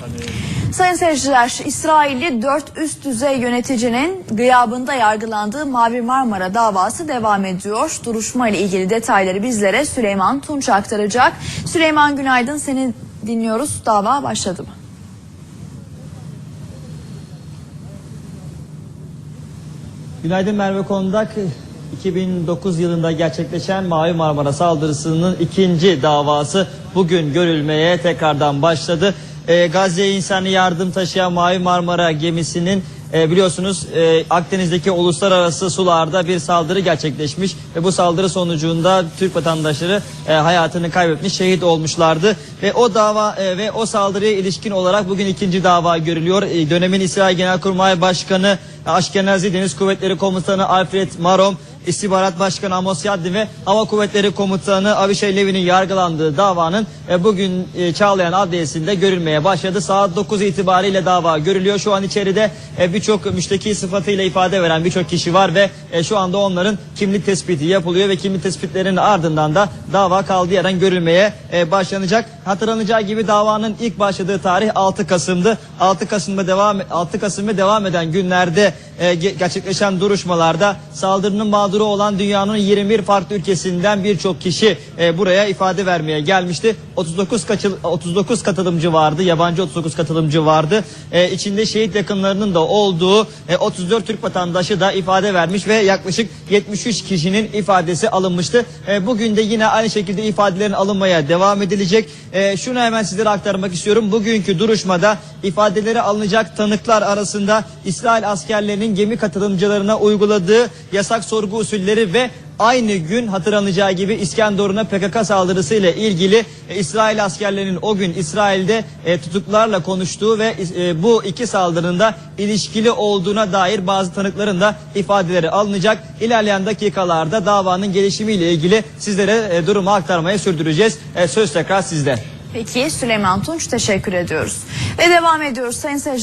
hani Sayın seyirciler, İsrailli dört üst düzey yöneticinin gıyabında yargılandığı Mavi Marmara davası devam ediyor. Duruşma ile ilgili detayları bizlere Süleyman Tunç aktaracak. Süleyman günaydın, seni dinliyoruz. Dava başladı mı? Günaydın Merve Kondak. 2009 yılında gerçekleşen Mavi Marmara saldırısının ikinci davası bugün görülmeye tekrardan başladı. Ee, Gazze'ye insani yardım taşıyan Mavi Marmara gemisinin e, biliyorsunuz e, Akdeniz'deki uluslararası sularda bir saldırı gerçekleşmiş ve bu saldırı sonucunda Türk vatandaşları e, hayatını kaybetmiş, şehit olmuşlardı ve o dava e, ve o saldırıya ilişkin olarak bugün ikinci dava görülüyor. E, dönemin İsrail Genelkurmay Başkanı Aşkenazi Deniz Kuvvetleri Komutanı Alfred Marom, İstihbarat Başkanı Amos Yaddi ve Hava Kuvvetleri Komutanı Avişay Levi'nin yargılandığı davanın e, bugün e, Çağlayan Adliyesi'nde görülmeye başladı. Saat 9 itibariyle dava görülüyor. Şu an içeride e, birçok müşteki sıfatıyla ifade veren birçok kişi var ve e, şu anda onların kimlik tespiti yapılıyor ve kimlik tespitlerinin ardından da dava kaldığı yerden görülmeye başlanacak. Hatırlanacağı gibi davanın ilk başladığı tarih 6 Kasım'dı. 6 Kasım'da devam 6 Kasım ve devam eden günlerde ge- gerçekleşen duruşmalarda saldırının mağduru olan dünyanın 21 farklı ülkesinden birçok kişi e, buraya ifade vermeye gelmişti. 39 kaçıl, 39 katılımcı vardı. Yabancı 39 katılımcı vardı. E, içinde şehit yakınlarının da olduğu e, 34 Türk vatandaşı da ifade vermiş ve yaklaşık 73 kişinin ifadesi alınmıştı. E, bugün de yine aynı şekilde ifadelerin alınmaya devam edilecek. E, şunu hemen sizlere aktarmak istiyorum. Bugünkü duruşmada ifadeleri alınacak tanıklar arasında İsrail askerlerinin gemi katılımcılarına uyguladığı yasak sorgu usulleri ve aynı gün hatırlanacağı gibi İskenderun'a PKK saldırısı ile ilgili e, İsrail askerlerinin o gün İsrail'de e, tutuklarla konuştuğu ve e, bu iki saldırının da ilişkili olduğuna dair bazı tanıkların da ifadeleri alınacak. İlerleyen dakikalarda davanın gelişimiyle ilgili sizlere e, durumu aktarmaya sürdüreceğiz. E, söz tekrar sizde. Peki Süleyman Tunç teşekkür ediyoruz. Ve devam ediyoruz sayın seyirciler.